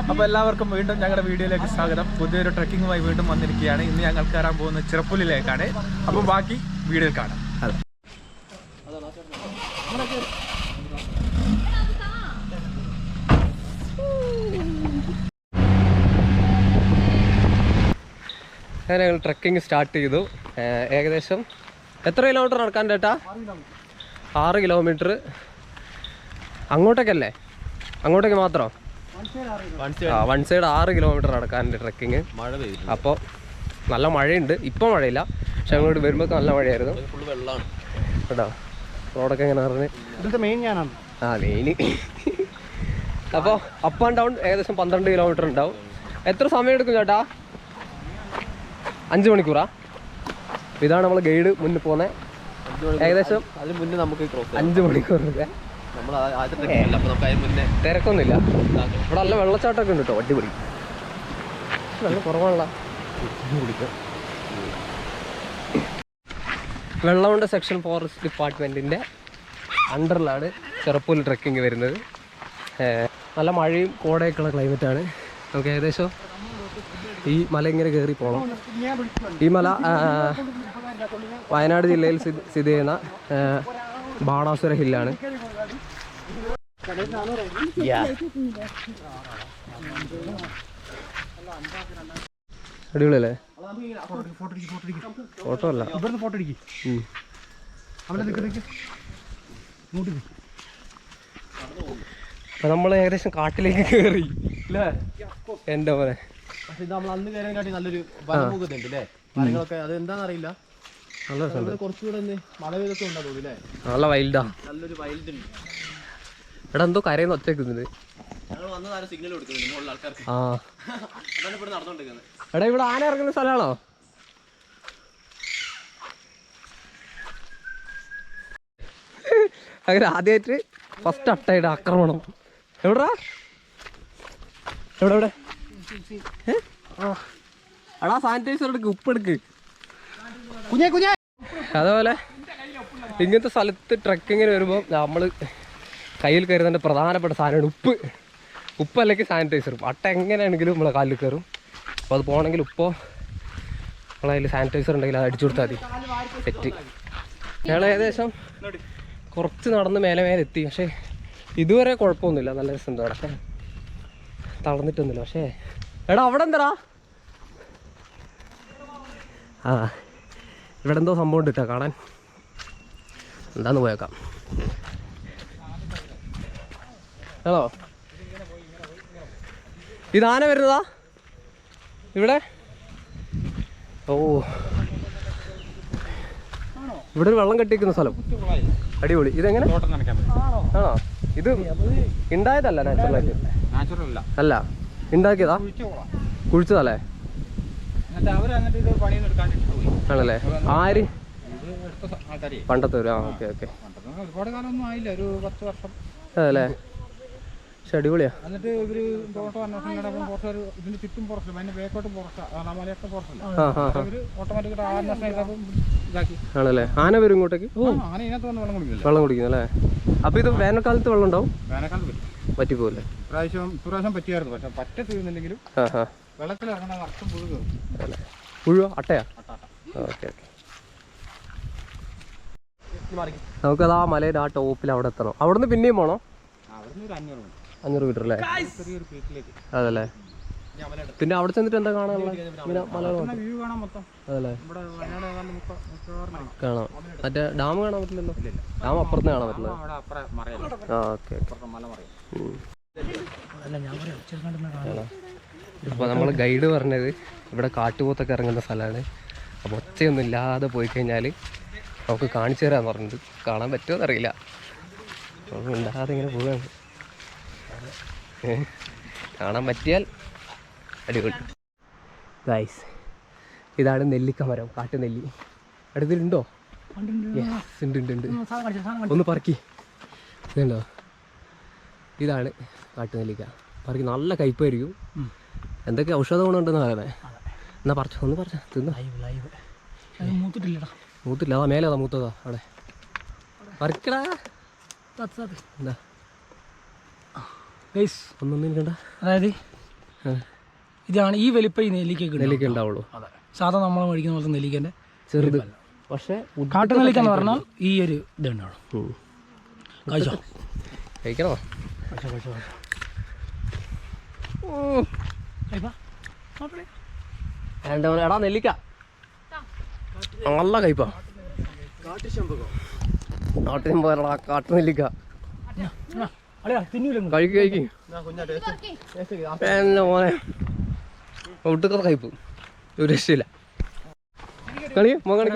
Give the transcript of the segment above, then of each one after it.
അപ്പോൾ എല്ലാവർക്കും വീണ്ടും ഞങ്ങളുടെ വീഡിയോയിലേക്ക് സ്വാഗതം. പുതിയൊരു ട്രക്കിങ്ങുമായി വീണ്ടും വന്നിരിക്കുകയാണ്. ഇന്ന് ഞങ്ങൾ കയറാൻ പോകുന്ന ചിറപ്പുലിലേക്കാണ് അപ്പം ബാക്കി വീഡിയോയിൽ കാണാം. അങ്ങനെ ഞങ്ങൾ ട്രക്കിംഗ് സ്റ്റാർട്ട് ചെയ്തു. ഏകദേശം എത്ര കിലോമീറ്റർ നടക്കാൻ ചേട്ടാ? ആറ് കിലോമീറ്റർ. അങ്ങോട്ടേക്കല്ലേ? അങ്ങോട്ടേക്ക് മാത്രം? വൺ സൈഡ് ആറ് കിലോമീറ്റർ നടക്കാനുണ്ട് ട്രക്കിങ് മഴ പെയ്തു അപ്പോൾ നല്ല മഴയുണ്ട്. ഇപ്പോൾ മഴയില്ല. പക്ഷെ അങ്ങോട്ട് വരുമ്പോൾ നല്ല മഴയായിരുന്നു. കേട്ടോ? റോഡൊക്കെ എങ്ങനെ പറഞ്ഞത് മെയിൻ ഞാനാണ്. ആ മെയിന് അപ്പോൾ അപ്പ് ആൻഡ് ഡൗൺ ഏകദേശം പന്ത്രണ്ട് കിലോമീറ്റർ ഉണ്ടാവും. എത്ര സമയം എടുക്കും ചേട്ടാ? അഞ്ച് മണിക്കൂറാ? ഇതാണ് നമ്മൾ ഗൈഡ് മുന്നിൽ പോകുന്നത് ഏകദേശം അതിന് മുന്നേ നമുക്ക് ക്രോസ് അഞ്ച് മണിക്കൂറിന്റെ തിരക്കൊന്നുമില്ല. ഇവിടെ നല്ല വെള്ളച്ചാട്ടമൊക്കെ ഉണ്ട് കേട്ടോ അടിപൊളി. വെള്ളം കുറവാണല്ലോ. വെള്ളമുണ്ട സെക്ഷൻ ഫോറസ്റ്റ് ഡിപ്പാർട്ട്മെന്റിന്റെ അണ്ടറിലാണ് ചെറുപ്പൂൽ ട്രക്കിംഗ് വരുന്നത്. നല്ല മഴയും കോടയൊക്കെയുള്ള ക്ലൈമറ്റാണ്. നമുക്ക് ഏകദേശം ഈ മല ഇങ്ങനെ കയറി പോകണം ഈ മല വയനാട് ജില്ലയിൽ സ്ഥിതി ചെയ്യുന്ന ബാണാസുര ഹില്ലാണ്. അടിപൊളിയല്ലേ? ഫോട്ടോ അല്ല. ഇവിടുന്ന് ഫോട്ടോ അടിക്കും. അപ്പൊ നമ്മൾ ഏകദേശം കാട്ടിലേക്ക് കയറി അല്ലേ എന്റെ പോലെ പക്ഷെ നമ്മൾ അന്ന് കയറാൻ നല്ലൊരു വനമുഖത്തുണ്ട് അല്ലേ മരങ്ങളൊക്കെ. അത് എന്താണെന്നറിയില്ല നല്ല വൈൽഡാ. നല്ലൊരു വൈൽഡ് ഉണ്ട്. എടാ എന്തോ കരയുന്ന നടന്നുകൊണ്ടിരിക്കുന്നത്. എടാ ഇവിടെ ആന ഇറങ്ങുന്ന സ്ഥലമാണോ അങ്ങനെ ആദ്യമായിട്ട് ഫസ്റ്റ് അട്ടയുടെ ആക്രമണം. എവിടാ? എവിടെ എവിടെ. എടാ സാനിറ്റൈസർ എടുക്ക് ഉപ്പ് എടുക്ക്. കുഞ്ഞേ കുഞ്ഞേ. അതുപോലെ ഇങ്ങനത്തെ സ്ഥലത്ത് ട്രക്കിങ്ങിന് വരുമ്പോൾ നമ്മൾ കയ്യിൽ കരുതേണ്ട പ്രധാനപ്പെട്ട സാധനമാണ് ഉപ്പ്. ഉപ്പ് അല്ലെങ്കിൽ സാനിറ്റൈസറും അട്ട എങ്ങനെയാണെങ്കിലും നമ്മളെ കാലിൽ കയറും. അപ്പോൾ അത് പോകണമെങ്കിൽ ഉപ്പോ നമ്മളെ അതിൽ സാനിറ്റൈസർ ഉണ്ടെങ്കിൽ അത് അടിച്ചു കൊടുത്താൽ മതി. സെറ്റ് ഞങ്ങൾ ഏകദേശം കുറച്ച് നടന്ന് മേലെ മേലെ എത്തി. പക്ഷേ ഇതുവരെ കുഴപ്പമൊന്നുമില്ല. നല്ല രസമുണ്ട് അടക്കം തളർന്നിട്ടൊന്നുമില്ല. പക്ഷേ എടാ അവിടെ എന്താടാ? ആ. ഇവിടെ എന്തോ സംഭവം ഉണ്ട് കേട്ടോ കാണാൻ. എന്താന്ന് പോയേക്കാം. ഹലോ. ഇതാന വരുന്നതാ? ഇവിടെ? ഓ. ഇവിടെ ഒരു വെള്ളം കെട്ടിക്കുന്ന സ്ഥലം. അടിപൊളി. ഇതെങ്ങനെ? ആണോ? ഇത് ഉണ്ടായതല്ല നാച്ചുറലായിട്ട് നാച്ചുറൽ അല്ല. അല്ല. ഉണ്ടാക്കിയതാ? കുഴിച്ച കുഴിച്ചതല്ലേ എന്നിട്ട് അവർ എന്നിട്ട് ഇത് പണിയൊന്നും എടുക്കാണ്ടിട്ട് പോയി ആണല്ലേ? ആര്? പണ്ടത്തെ ഒരു ആ ഓക്കെ ഓക്കെ. ഒരുപാട് കാലമൊന്നും ആയില്ല. ഒരു പത്ത് വർഷം. അതല്ലേ? പക്ഷെ അടിപൊളിയാ. എന്നിട്ട് ഇവർ അന്വേഷണം ഇതിന് ചുറ്റും അതിന്റെ ബേക്കോട്ട് ഓട്ടോമാറ്റിക് അന്വേഷണം ഇതാക്കി. ആണല്ലേ? ആന വരും ഇങ്ങോട്ടേക്ക്? ഇതിനകത്ത് വന്ന് വെള്ളം കുടിക്കില്ല? വെള്ളം കുടിക്കുന്നു അല്ലേ? അപ്പോൾ ഇത് വേനൽക്കാലത്ത് വെള്ളം ഉണ്ടാവും? വേനൽക്കാലത്ത് പറ്റും. പറ്റിപ്പോലെ പ്രാവശ്യം ഇപ്രാവശ്യം പറ്റിയായിരുന്നു. പക്ഷെ പറ്റ തീർന്നില്ലെങ്കിലും അല്ലേ പുഴുവോ അട്ടയാ? Okay okay. നമുക്കത് ആ മലയുടെ ആ ടോപ്പിൽ അവിടെ എത്തണം. അവിടെ നിന്ന് പിന്നെയും പോണോ? അവിടുന്ന് അഞ്ഞൂറ് മീറ്റർ. അല്ലേ? അതല്ലേ? പിന്നെ അവിടെ ചെന്നിട്ട് എന്താ കാണാനുള്ള അതല്ലേ? കാണാം. മറ്റേ ഡാം കാണാൻ പറ്റില്ലല്ലോ? ഡാം അപ്പുറത്ത് കാണാൻ പറ്റില്ല. ആ ഓക്കെ അപ്പോൾ നമ്മൾ ഗൈഡ് പറഞ്ഞത് ഇവിടെ കാട്ടുപോത്തൊക്കെ ഇറങ്ങുന്ന സ്ഥലമാണ്. അപ്പോൾ ഒച്ചയൊന്നും ഇല്ലാതെ പോയി കഴിഞ്ഞാൽ നമുക്ക് കാണിച്ചു തരാമെന്ന് പറഞ്ഞത്. കാണാൻ പറ്റുമോ എന്നറിയില്ല. അപ്പോൾ ഉണ്ടാകാതെ ഇങ്ങനെ പോവുകയാണ്. കാണാൻ പറ്റിയാൽ അടിപൊളി. ഗൈസ് ഇതാണ് നെല്ലിക്ക മരം കാട്ടുനെല്ലി. അടുത്തിലുണ്ടോ ഉണ്ട്? ഉണ്ട് ഉണ്ട് ഒന്ന് പറക്കി. ഇതുണ്ടോ? ഇതാണ് കാട്ടുനെല്ലിക്ക. പറക്കി നല്ല കയ്പായിരിക്കും എന്തൊക്കെ ഔഷധ ഗുണമുണ്ടെന്ന് പറയുന്നത് എന്നാ പറഞ്ഞു ഒന്ന് പറഞ്ഞു തിന്നു. മൂത്തിട്ടില്ലടാ. മൂത്തില്ല അതാ മേലെ അതാ മൂത്തതാ അവിടെ. പറിക്കടാ. എന്താ? ഒന്നൊന്നും കണ്ട അതായത് ഇതാണ് ഈ വലിപ്പം ഈ നെല്ലിക്ക നെല്ലിക്ക ഉണ്ടാവുള്ളൂ. അതെ. സാധാ നമ്മൾ മേടിക്കുന്ന പോലത്തെ നെല്ലിക്കന്റെ ചെറുത്. പക്ഷേ കാട്ടുനെല്ലിക്ക എന്ന് പറഞ്ഞാൽ ഈ ഒരു ഇത് ഉണ്ടാവും ഉം. കഴിച്ചോ? കഴിക്കണോ? കഴിച്ചോ കഴിച്ചോ കഴിച്ചോ കഴിപ്പാ നോക്കണേ എന്താ പറയാ എടാ നെല്ലിക്ക. നല്ല കയ്പാ. നാട്ടിൽ പോയടാ കാട്ടു നെല്ലിക്ക. കഴിക്ക് കഴിക്ക്. എന്നെ മോനെ. കയ്പ്. ഒരു രക്ഷയില്ല. കളി മോൻ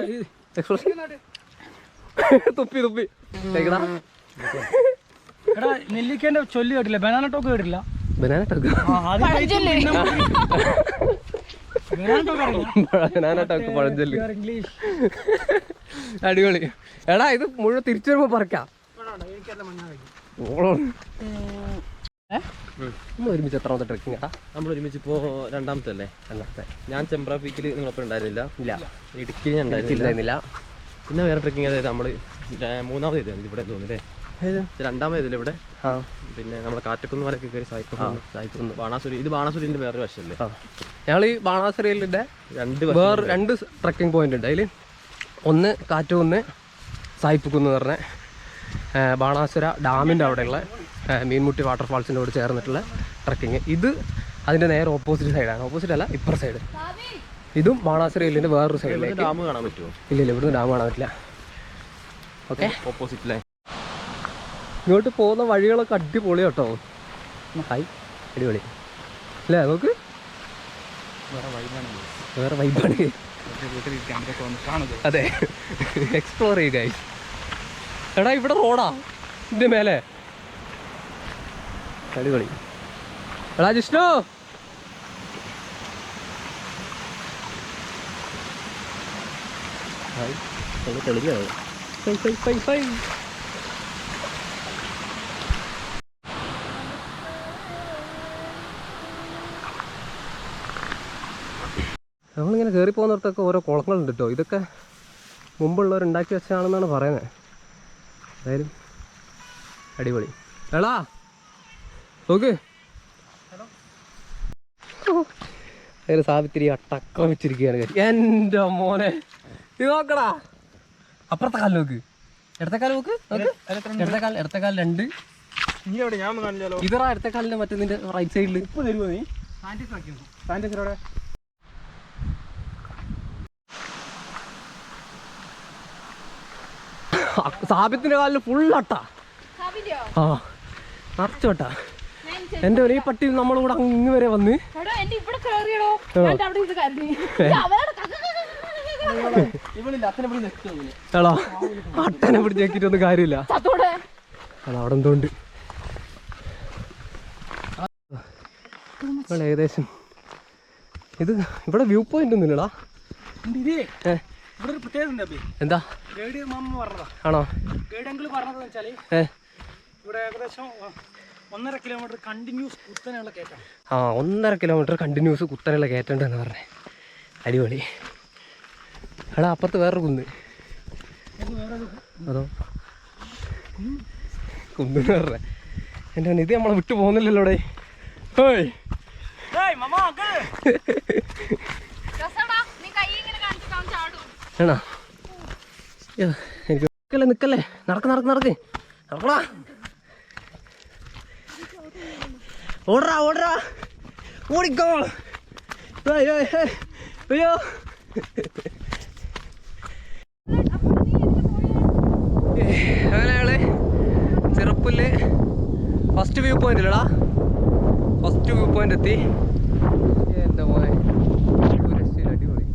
തുപ്പി തുപ്പി. നെല്ലിക്കേന്റെ ചൊല്ലി കേട്ടില്ല? ബനാന ടോക്ക് കേട്ടില്ല ബനാന ടക്ക് ബനാന ടോക്ക് പഴഞ്ചൊല്ലി. അടിപൊളി. എടാ ഇത് മുഴുവൻ തിരിച്ചു വരുമ്പോ പറക്കാം. ഒരുമിച്ച് എത്രാമത്തെ ട്രക്കിംഗ് നമ്മൾ ഒരുമിച്ച് ഇപ്പോ രണ്ടാമത്തെ അല്ലേ? അല്ലാത്ത ഞാൻ ചെമ്പ്ര പീക്കിൽ നിങ്ങളൊപ്പം ഉണ്ടായിരുന്നില്ല. ഇല്ല. ഇടുക്കി ഞാൻ ഉണ്ടായിരുന്നില്ല. പിന്നെ വേറെ ട്രക്കിംഗ് അതായത് നമ്മൾ മൂന്നാമത് ചെയ്തത് ഇവിടെ തോന്നുന്നില്ലേ രണ്ടാമത് ഇതിൽ ഇവിടെ. ആ. പിന്നെ നമ്മുടെ കാറ്റക്കുന്ന് വരെ കയറി സായിക്കുന്നു ബാണാസുരി ഇത് ബാണാസുരിന്റെ വേറൊരു വശമല്ലേ ഞങ്ങൾ ഈ ബാണാസുരയിലിന്റെ രണ്ട് വേറെ രണ്ട് ട്രക്കിംഗ് പോയിന്റ് ഉണ്ട്. അതിൽ ഒന്ന് കാറ്റുകുന്ന് സായിപ്പുക്കുന്ന് പറഞ്ഞ ബാണാസുര ഡാമിന്റെ അവിടെയുള്ള മീൻമുട്ടി വാട്ടർഫാൾസിന്റെ കൂടെ ചേർന്നിട്ടുള്ള ട്രക്കിങ് ഇത് അതിന്റെ നേരെ ഓപ്പോസിറ്റ് സൈഡാണ്. ഓപ്പോസിറ്റ് അല്ല ഇപ്പുറ സൈഡ്. ഇതും ബാണാസുര ഇല്ലിന്റെ വേറൊരു സൈഡിലേക്ക്. ഡാം കാണാൻ പറ്റുമോ? ഇല്ല ഇല്ല ഇവിടുന്ന് ഡാം കാണാൻ പറ്റില്ല. ഓക്കെ. ഓപ്പോസിറ്റിലെ ഇങ്ങോട്ട് പോകുന്ന വഴികളൊക്കെ അടിപൊളി കേട്ടോ. ഹായ് അടിപൊളി. അല്ലേ നോക്ക്. വേറെ വൈബാണ് അതെ. എക്സ്പ്ലോർ ചെയ്യുക guys. എടാ ഇവിടെ റോഡാ. ഇതിന്റെ മേലെ. അടിപൊളി. എടാ ജിഷ്ണു. ഹായ് തെളിഞ്ഞോ ഫൈ ഫൈ ഫൈ ഫൈ നമ്മളിങ്ങനെ കയറി പോകുന്നിടത്തൊക്കെ ഓരോ കുളങ്ങളുണ്ട് കേട്ടോ ഇതൊക്കെ മുമ്പുള്ളവർ ഉണ്ടാക്കി വെച്ചതാണെന്നാണ് പറയുന്നത് എന്തായാലും അടിപൊളി. എടാ നോക്ക്. അതിൽ സാവിത്രി അട്ടക്കം വെച്ചിരിക്കുകയാണ് guys. എന്റെ മോനെ. ഇത് നോക്കടാ. അപ്പുറത്തെ കാലിൽ നോക്ക്. ഇടത്തെ കാൽ നോക്ക്. നോക്ക്. ഇടത്തെ കാലം ഇടത്തെ കാലം രണ്ട്. ഇതറാ ഇടത്തെ കാലിന്റെ മറ്റേ നിന്റെ റൈറ്റ് സൈഡിൽ ഇപ്പൊ തരുമോ നീ? സാനിറ്റൈസറോടെ സാബിത്തിന്റെ കാലിൽ ഫുൾ അട്ട. ആ നിറച്ചു അട്ടാ എന്റെ ഒരേ എന്റെ ഒരു ഈ പട്ടി നമ്മളിവിടെ അങ്ങ് വരെ വന്ന്. എടോ, അട്ടനെ പിടിച്ച് നോക്കിട്ടൊന്നും കാര്യമില്ല. അവിടെ എന്തുകൊണ്ട് ഏകദേശം. ഇത് ഇവിടെ വ്യൂ പോയിന്റ് ഒന്നുമില്ലടാ. ഇതേ ഏ. ഇവിടെ ഒരു പ്രത്യേകത ഉണ്ട് എന്താ? ഗൈഡ് മാമ പറഞ്ഞതാ. ആണോ? ഗൈഡ് അങ്കിൾ പറഞ്ഞതെന്ന് വെച്ചാൽ ഇവിടെ ഏകദേശം ഒന്നര കിലോമീറ്റർ കണ്ടിന്യൂസ് കുത്തനെയുള്ള കയറ്റം. ആ ഒന്നര കിലോമീറ്റർ കണ്ടിന്യൂസ് കുത്തനെയുള്ള കയറ്റണ്ടെന്ന് പറഞ്ഞേ. അടിപൊളി. എടാ അപ്പുറത്ത് വേറൊരു കുന്ന്. അതോ? കുന്ന് പറഞ്ഞേ. എന്റെ ഇത് നമ്മളെ വിട്ടു പോകുന്നില്ലല്ലോ ഇവിടെ ഹേയ് രസാടാ, ആണോ എനിക്ക് നിക്കല്ലേ നടക്ക് നടക്ക് നടക്ക്. നടക്കടാ. ഓടറാ ഓടറാ ഓടിക്കോ. അയ്യോ. അയ്യോ. അങ്ങനെ ഞങ്ങൾ ചെറുപ്പുല്ല് ഫസ്റ്റ് വ്യൂ പോയിന്റ് ഇല്ലടാ. ഫസ്റ്റ് വ്യൂ പോയിന്റ് എത്തി എന്റെ മോനെ ഒരു രക്ഷയില്ല, അടിപൊളി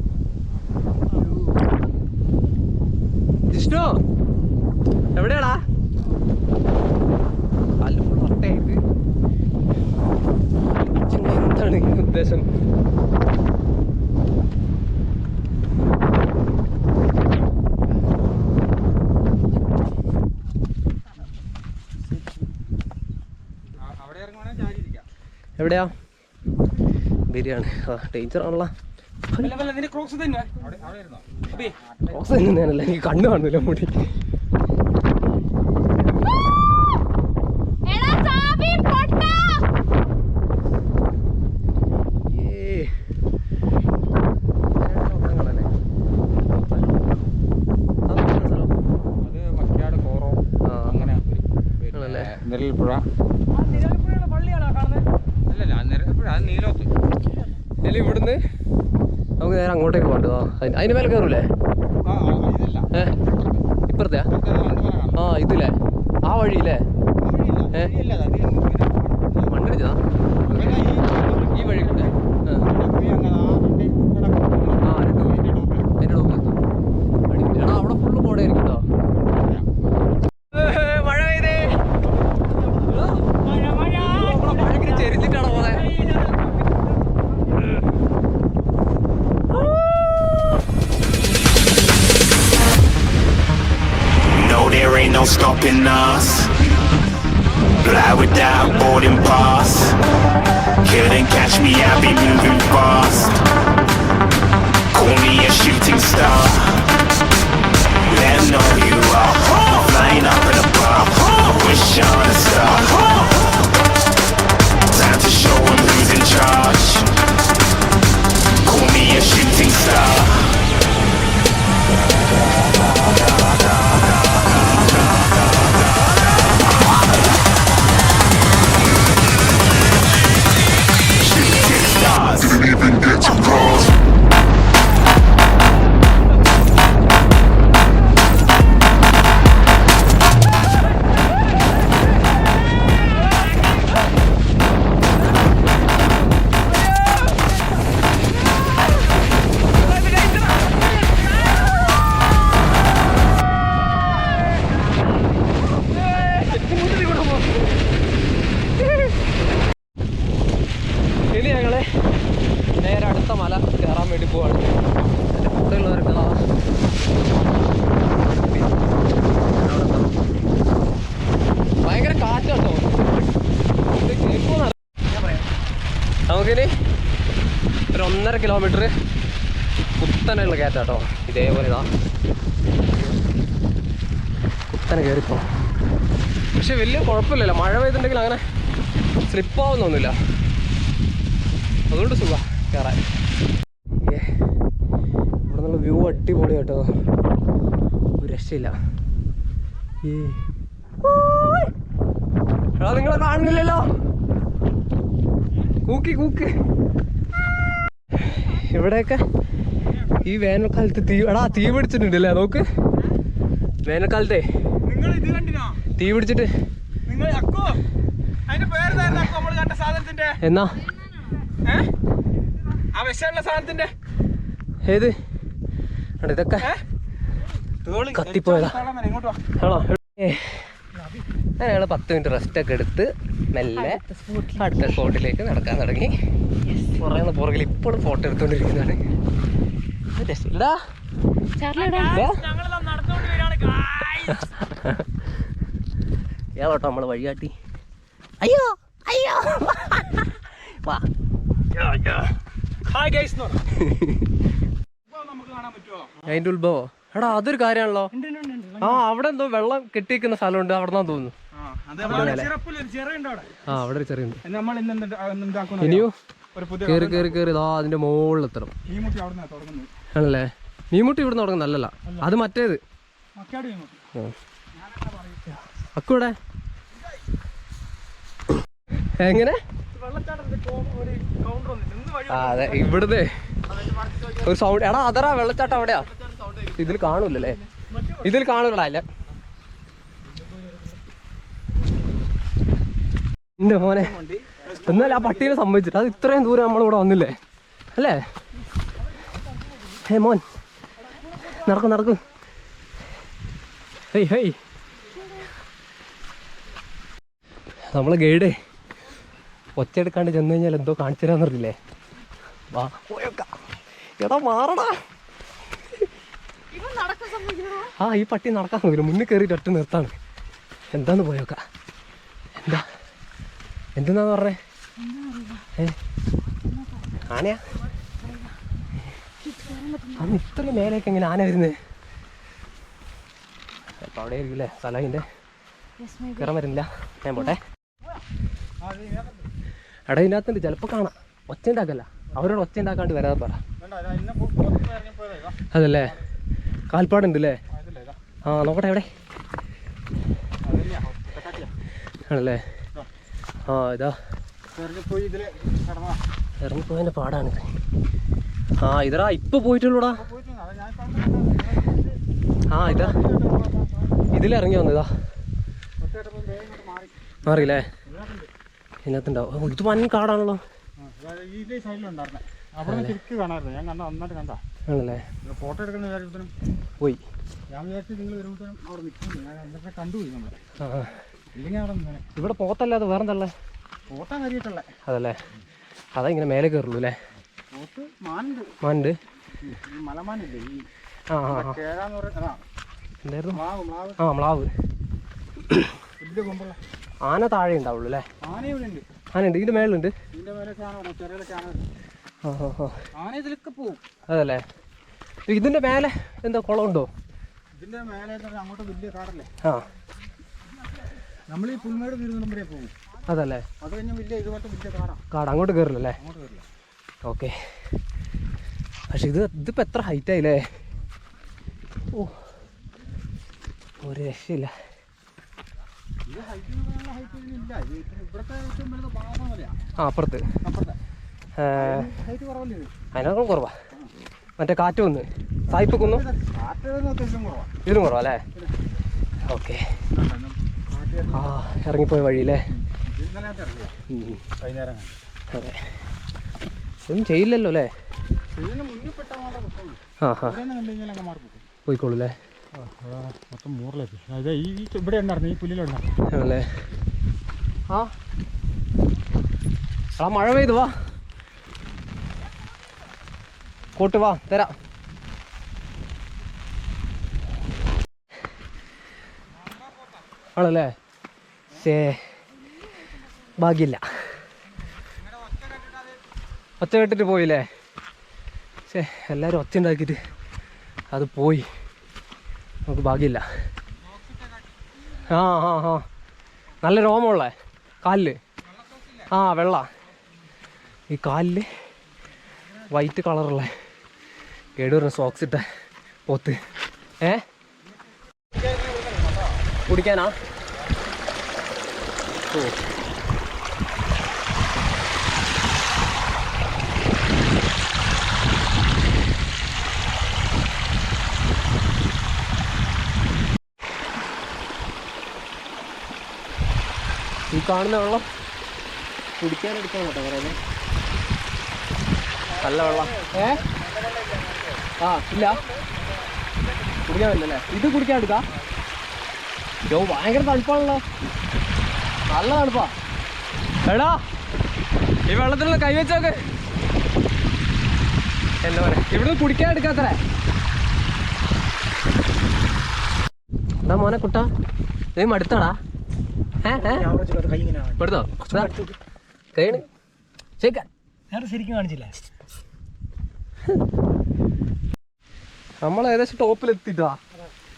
ജിഷ്ണു എവിടെയാടാ കല്ല് ഫുൾ വട്ടയായിട്ട് ചുമ്മാ എന്താണ് ഈ ഉദ്ദേശം എവിടെയാ ബിരിയാണി ആ ഡേഞ്ചർ ആണല്ലോ. ക്രോക്സ് തന്നെയാണല്ലോ? എനിക്ക് കണ്ണു കാണുന്നില്ല മുടി എടാ സാബി, പൊട്ടാ. എന്തായാലും ഇവിടുന്ന് നമുക്ക് നേരെ അങ്ങോട്ടേക്ക് പോകണ്ടോ അതിന് മേലെ കയറൂലേ? ഏ? ഇപ്പുറത്തെയാ? ആ ഇതില്ലേ? ആ വഴിയില്ലേ? ഏ? മണ്ണിടിച്ചതാ ഈ വഴി കൂടെ. ആ ആ. ഒന്നര കിലോമീറ്റർ കുത്തനെയുള്ള കയറ്റാട്ടോ. ഇതേപോലെ ഇതാ. കുത്തനെ കയറിപ്പോ. പക്ഷെ വലിയ കുഴപ്പമില്ലല്ലോ. മഴ പെയ്തിട്ടുണ്ടെങ്കിൽ അങ്ങനെ സ്ലിപ്പാവുന്നൊന്നുമില്ല അതുകൊണ്ട് സുഖ കയറാൻ. ഇവിടെ നിന്നുള്ള വ്യൂ അടിപൊളി കേട്ടോ. ഒരു രക്ഷയില്ല. ഈ നിങ്ങളെ കാണുന്നില്ലല്ലോ. കൂക്കി കൂക്ക്. ഇവിടെയൊക്കെ ഈ വേനൽക്കാലത്ത് തീ എടാ തീ പിടിച്ചിട്ടുണ്ടല്ലേ നോക്ക്. വേനൽക്കാലത്തെ നിങ്ങൾ ഇത് കണ്ടിനോ? തീ പിടിച്ചിട്ട്. നിങ്ങൾ അക്കോ? അതിന്റെ പേര് അക്കോ? നമ്മൾ കണ്ട സാധനത്തിന്റെ? എന്നാ? ഏത്? ഇതൊക്കെ കത്തിപ്പോയതാ. ഇങ്ങോട്ട് വാ. ആണോ ഞങ്ങൾ പത്ത് മിനിറ്റ് റെസ്റ്റ് ഒക്കെ എടുത്ത് മെല്ലെ അടുത്ത സ്പോട്ടിലേക്ക് നടക്കാൻ തുടങ്ങി. കുറേ പുറകിൽ ഇപ്പോഴും ഫോട്ടോ എടുത്തോണ്ടിരിക്കുന്നതാണ് നമ്മൾ ഏതോട്ടോ വഴികാട്ടി. അയ്യോ അയ്യോ. വാ. ഉത്ഭവം? എടാ അതൊരു കാര്യമാണല്ലോ. ആ അവിടെ എന്തോ വെള്ളം കെട്ടിയിരിക്കുന്ന സ്ഥലമുണ്ട്. അവിടെ നിന്നാ തോന്നുന്നു ആ അവിടെ ഒരു ചെറിയുണ്ട്. ഇനിയോ? കയറി കയറി കയറി ഇതാ അതിന്റെ മുകളിൽ എത്തണം ആണല്ലേ? മീൻമുട്ടി ഇവിടെ തുടങ്ങുന്ന അല്ലല്ല അത് മറ്റേത്. അക്കൂടെ എങ്ങനെ? അതെ. ഇവിടുത്തെ ഒരു സൗണ്ട് എടാ അതറാ. വെള്ളച്ചാട്ടം അവിടെയാ. ഇതിൽ കാണൂലല്ലേ? ഇതിൽ കാണൂലടാ അല്ല. എന്റെ മോനെ. എന്നാലും ആ പട്ടീനെ സംഭവിച്ചിട്ട് അത് ഇത്രയും ദൂരം നമ്മളിവിടെ വന്നില്ലേ? അല്ലേ? ഹേ മോൻ. നടക്കും നടക്കും. Hey hey. നമ്മളെ ഗൈഡ് ഒച്ചയെടുക്കാണ്ട് ചെന്ന് കഴിഞ്ഞാൽ എന്തോ കാണിച്ചു തരാന്ന് പറഞ്ഞില്ലേ വാ പോയേക്കാം. എടാ മാറടാ. ആ ഈ പട്ടി നടക്കാൻ നോക്കില്ല. മുന്നിൽ കയറിയിട്ട് ഒറ്റ നിർത്താണ് എന്താന്ന് പോയേക്ക? എന്താ? എന്തെന്നാന്ന് പറഞ്ഞേ? ആനയാ? അന്ന് ഇത്ര മേലേക്ക് എങ്ങനെ ആന വരുന്നത് അപ്പൊ അവിടെ ആയിരിക്കില്ലേ സ്ഥലം അതിന്റെ കയറാൻ വരുന്നില്ല. ഞാൻ പോട്ടെ. എടാ ഇതിനകത്തുണ്ട്. ചിലപ്പോൾ കാണാം. ഒച്ച ഉണ്ടാക്കല്ല. അവരോട് ഒച്ച ഉണ്ടാക്കാണ്ട് വരാതെ പറ. അതല്ലേ? കാൽപ്പാടുണ്ട് അല്ലേ ആ നോക്കട്ടെ എവിടെ? ആണല്ലേ? ആ ഇതാ. ഇറങ്ങിപ്പോയതിന്റെ പാടാണ് ആ ഇതടാ ഇപ്പൊ പോയിട്ടുള്ളൂടാ. ആ ഇതാ. ഇതിലിറങ്ങി വന്നതാ. മാറിയില്ലേ? ഇതിനകത്തുണ്ടാവും. ഇത് വൻ കാടാണല്ലോ. ആണല്ലേ? ഫോട്ടോ എടുക്കുന്ന പോയി. ഇവിടെ പോത്തല്ലാതെ വേറെന്തല്ലേ? അതല്ലേ? അതാ ഇങ്ങനെ മേലെ കയറുള്ളൂ അല്ലേ? മാനുണ്ട്. മലമാനില്ലേ? ഈ ആ ആ ആ. എന്തായിരുന്നു? മ്ലാവ് ആ ആന താഴെ ഉണ്ടാവുള്ളൂ അല്ലേ? ആന ഇവിടെ ഉണ്ട്. ആനയുണ്ട്. ഇതിന്റെ മേലെ കാണാം ചെറിയ കാണാൻ ആ ആ ആ. ആന ഇതിലൊക്കെ പോവും. അതല്ലേ? ഇതിന്റെ മേലെ എന്താ കുളമുണ്ടോ? ഇതിന്റെ മേലെ അങ്ങോട്ട് വലിയ കാടല്ലേ? ആ. നമ്മൾ ഈ പുൽമേട് തിരുവനന്തപുരം പോകും അതല്ലേ? കാട. അങ്ങോട്ട് കയറില്ലല്ലേ ഓക്കെ. പക്ഷെ ഇത് ഇതിപ്പോൾ എത്ര ഹൈറ്റ് ആയില്ലേ? ഓ ഒരു രക്ഷയില്ല. ആ അപ്പുറത്ത്. അതിനേക്കാളും കുറവാ. മറ്റേ കാറ്റ് വന്ന്. സായിപ്പ് കുന്നു. ഇതിലും കുറവാ അല്ലേ? ഓക്കെ. ആ ഇറങ്ങിപ്പോയ വഴിയില്ലേ. വൈകുന്നേരം അതെ. ഒന്നും ചെയ്യില്ലല്ലോ അല്ലേ? പോയിക്കോളൂ അല്ലേ? മൊത്തം മൂറിലേക്ക് അതെ ഈ ഇവിടെ ഉണ്ടായിരുന്നു ഈ പുല്ലിലുണ്ടായിരുന്നു ആണല്ലേ? ആ. ആ മഴ പെയ്തു വാ. കോട്ട് വാ തരാം. ആണല്ലേ? ശേ ഭാഗ്യമില്ല. ഒച്ച കെട്ടിട്ട് പോയില്ലേ? പക്ഷേ എല്ലാവരും ഒച്ച ഉണ്ടാക്കിയിട്ട് അത് പോയി. നമുക്ക് ഭാഗ്യമില്ല. ആ ആ ആ. നല്ല രോമമുള്ള? കാലിൽ? ആ വെള്ള. ഈ കാലിൽ വൈറ്റ് കളറുള്ള കേടുവരുന്ന സോക്സ് ഇട്ട പോത്ത്. ഏ? കുടിക്കാനാ? ഓ. കാണുന്ന വെള്ളം കുടിക്കാൻ എടുക്കാൻ കേട്ടോ പറയുന്നത് നല്ല വെള്ളം. ഏ? ആ ഇല്ല. കുടിക്കാൻ പറ്റില്ലല്ലേ? ഇത് കുടിക്കാൻ എടുക്കാം. യോ ഭയങ്കര തണുപ്പാണല്ലോ. നല്ല തണുപ്പാ. എടാ ഈ വെള്ളത്തിലുള്ള കൈവച്ചോക്ക് എന്താ പറയാ ഇവിടുന്ന് കുടിക്കാൻ എടുക്കാത്തേ എന്താ മോനെ കുട്ടാ. നീ മടുത്താടാ. എടുത്തോ കൈയാണ് ശരിക്കാൻ ഞാൻ ശരിക്കും കാണിച്ചില്ല. നമ്മൾ ഏകദേശം ടോപ്പിൽ എത്തിട്ടാ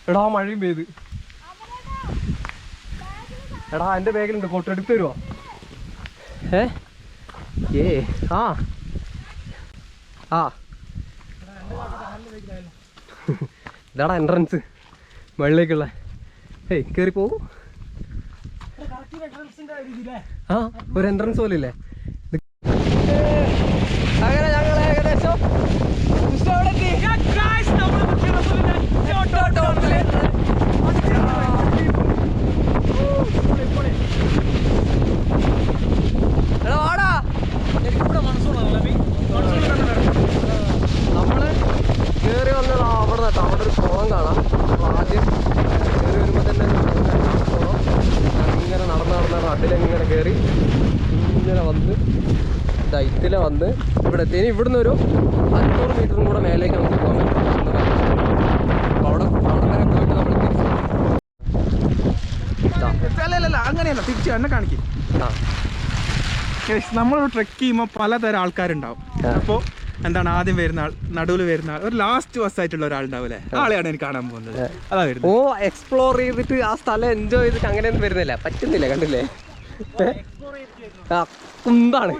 എടാ മഴയും പെയ്ത്. എടാ എന്റെ ബാഗിലുണ്ട്. ഫോട്ടോ എടുത്തു തരുമോ ഏ? ഏ ആ. ആ. ഇതാടാ എൻട്രൻസ് മുകളിലേക്കുള്ള. ഏയ് കയറി പോകൂ. ആ ഒരു എൻട്രൻസ് പോലെ ഇല്ലേ? അങ്ങനെ ഞങ്ങൾ ഏകദേശം ഇഷ്ടമെത്തി എടാ വാടാ നമ്മൾ കേറി വന്നത് അവിടെ നിന്നാ അവിടെ ഒരു കുളം കാണാം അപ്പൊ ആദ്യം കേറി വരുമ്പോ തന്നെ ഒരു കുളം കാണാം. കുളം. ഇങ്ങനെ നടന്ന് നടന്ന് നാട്ടിലിങ്ങനെ കേറി ഇങ്ങനെ വന്ന് ഇതാ വന്ന് ഇവിടെ എത്തി. ഇനി ഇവിടുന്ന് ഒരു അഞ്ഞൂറ് മീറ്ററും കൂടെ മേലേക്ക് നമുക്ക് പോകാൻ പറ്റും എന്ന് പറഞ്ഞു. അപ്പൊ അവിടെ അവിടെ വരെ പോയിട്ട് നമ്മൾ. അല്ലല്ല അങ്ങനെയല്ല. തിരിച്ചു എന്നെ കാണിക്കും. ആ. നമ്മൾ ട്രെക്ക് ചെയ്യുമ്പോൾ പലതരം ആൾക്കാരുണ്ടാവും. അപ്പോൾ എന്താണ് ആദ്യം വരുന്ന ആൾ നടുവിൽ വരുന്ന ആൾ ഒരു ലാസ്റ്റ് ബസ് ആയിട്ടുള്ള ഒരാളുണ്ടാവും അല്ലേ ആളെയാണ് എനിക്ക് കാണാൻ പോകുന്നത്. അതാ വരുന്നത്. ഓ എക്സ്പ്ലോർ ചെയ്തിട്ട് ആ സ്ഥലം എൻജോയ് ചെയ്തിട്ട് അങ്ങനെയൊന്നും വരുന്നില്ല. പറ്റുന്നില്ല കണ്ടില്ലേ? കുന്താണ്.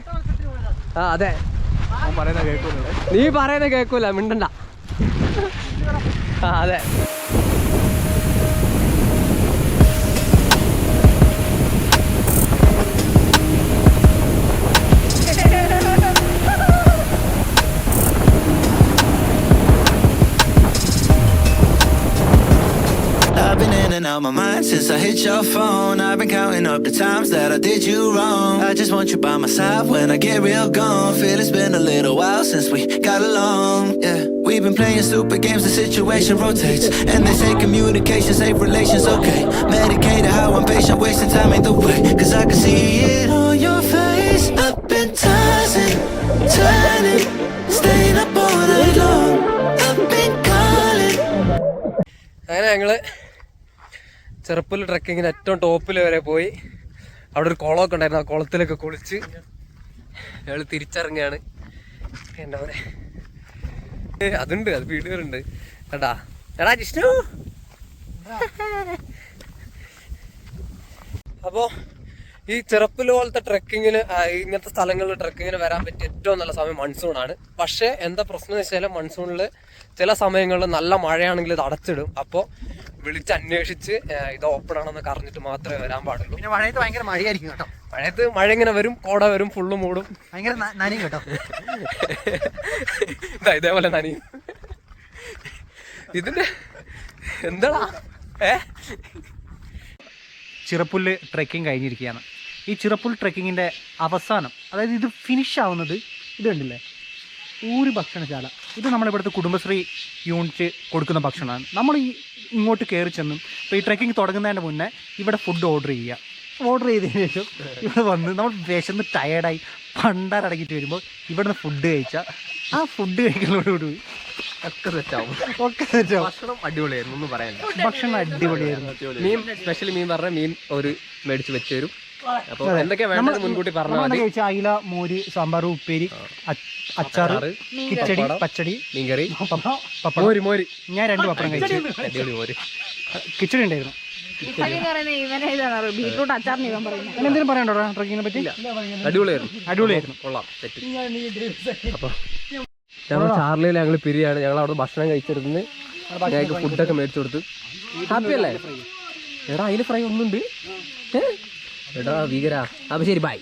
ആ അതെ. നീ പറയുന്ന കേൾക്കൂല മിണ്ടണ്ട. ആ അതെ. running out my mind since I hit your phone. I've been counting up the times that I did you wrong. I just want you by my side when I get real gone. Feel it's been a little while since we got along. Yeah, we've been playing stupid games, the situation rotates. And they say communication, save relations, okay. Medicated, how I'm patient, wasting time ain't the way. Cause I can see it on your face. Up and tossing, turning, staying up all night long. Up and calling. അങ്ങനെ ഞങ്ങള് ചെറുപ്പുൽ ട്രക്കിങ്ങിന് ഏറ്റവും ടോപ്പിൽ വരെ പോയി. അവിടെ ഒരു കുളമൊക്കെ ഉണ്ടായിരുന്നു. ആ കുളത്തിലൊക്കെ കുളിച്ച് ഞങ്ങൾ തിരിച്ചിറങ്ങിയാണ് എന്താ പറയുക അതുണ്ട്. അത് വീടുകളുണ്ട്. കേട്ടാ എടാ ജിഷ്ണു! അപ്പോ ഈ ചെറുപ്പിൽ പോലത്തെ ട്രക്കിങ്ങിന് ഇങ്ങനത്തെ സ്ഥലങ്ങളിൽ ട്രക്കിങ്ങിന് വരാൻ പറ്റിയ ഏറ്റവും നല്ല സമയം മൺസൂൺ ആണ് പക്ഷേ എന്താ പ്രശ്നം എന്ന് വെച്ചാൽ മൺസൂണിൽ ചില സമയങ്ങളിൽ നല്ല മഴയാണെങ്കിൽ ഇത് അടച്ചിടും. അപ്പോൾ വിളിച്ച് അന്വേഷിച്ച് ഇത് ഓപ്പൺ ആണെന്ന് അറിഞ്ഞിട്ട് മാത്രമേ വരാൻ പാടുള്ളൂ. പിന്നെ മഴയത്ത് ഭയങ്കര മഴയായിരിക്കും കേട്ടോ. മഴയത്ത് മഴ ഇങ്ങനെ വരും കോട വരും ഫുള്ള് മൂടും. ഭയങ്കര നനയും കേട്ടോ. ഇതാ ഇതേപോലെ നനിയും. ഇതിന്റെ എന്താടാ? ഏ? ചിറപ്പുല്ല് ട്രെക്കിംഗ് കഴിഞ്ഞിരിക്കുകയാണ്. ഈ ചിറപ്പുൽ ട്രെക്കിങ്ങിന്റെ അവസാനം അതായത് ഇത് ഫിനിഷ് ആവുന്നത് ഇതുണ്ടല്ലേ കണ്ടില്ലേ? ഊര് ഭക്ഷണശാല ഇത് നമ്മളിവിടുത്തെ കുടുംബശ്രീ യൂണിറ്റ് കൊടുക്കുന്ന ഭക്ഷണമാണ്. നമ്മൾ ഈ ഇങ്ങോട്ട് കയറി ചെന്നും ഇപ്പോൾ ഈ ട്രെക്കിംഗ് തുടങ്ങുന്നതിന്റെ മുന്നേ ഇവിടെ ഫുഡ് ഓർഡർ ചെയ്യുക. ഓർഡർ ചെയ്തതിന് ശേഷം ഇവിടെ വന്ന് നമ്മൾ വിശന്ന് ടയർഡായി പണ്ടാരടങ്ങിയിട്ട് വരുമ്പോൾ ഇവിടുന്ന് ഫുഡ് കഴിച്ചാൽ ആ ഫുഡ് കഴിക്കുന്നതോടുകൂടി ഒക്കെ സെറ്റാവും ഒക്കെ സെറ്റാവും ഭക്ഷണം അടിപൊളിയായിരുന്നു ഒന്നും പറയാനില്ല. ഭക്ഷണം അടിപൊളിയായിരുന്നു. മീൻ സ്പെഷ്യൽ മീൻ പറഞ്ഞ മീൻ ഒരു മേടിച്ച് വെച്ച് തരും. അപ്പൊ എന്തൊക്കെയാ വേണ്ടത് മുൻകൂട്ടി പറഞ്ഞാൽ നമ്മൾ മതി. കഴിച്ച അയില മോര് സാമ്പാർ ഉപ്പേരി അച്ചാർ കിച്ചടി പച്ചടി മീൻകറി മോര് മോര്. ഞാൻ രണ്ട് പപ്പടം കഴിച്ചു. മോര്. കിച്ചടി ഉണ്ടായിരുന്നു. എന്തെങ്കിലും ട്രക്കിങ്ങിനെ പറ്റി? അടിപൊളിയായിരുന്നു. അടിപൊളിയായിരുന്നു. കൊള്ളാം. തെറ്റ്. അപ്പൊ ഞങ്ങൾ ചാർലിയിൽ ഞങ്ങൾ പിരിയാണ്. ഞങ്ങൾ അവിടെ ഭക്ഷണം കഴിച്ചിരുന്ന് ഞങ്ങൾക്ക് ഫുഡൊക്കെ മേടിച്ചു കൊടുത്തു. ഹാപ്പി അല്ലേ? എടാ അതിൽ ഫ്രൈ ഒന്നുണ്ട്. ഏ? എടാ ഭീകര. അപ്പൊ ശരി ബൈ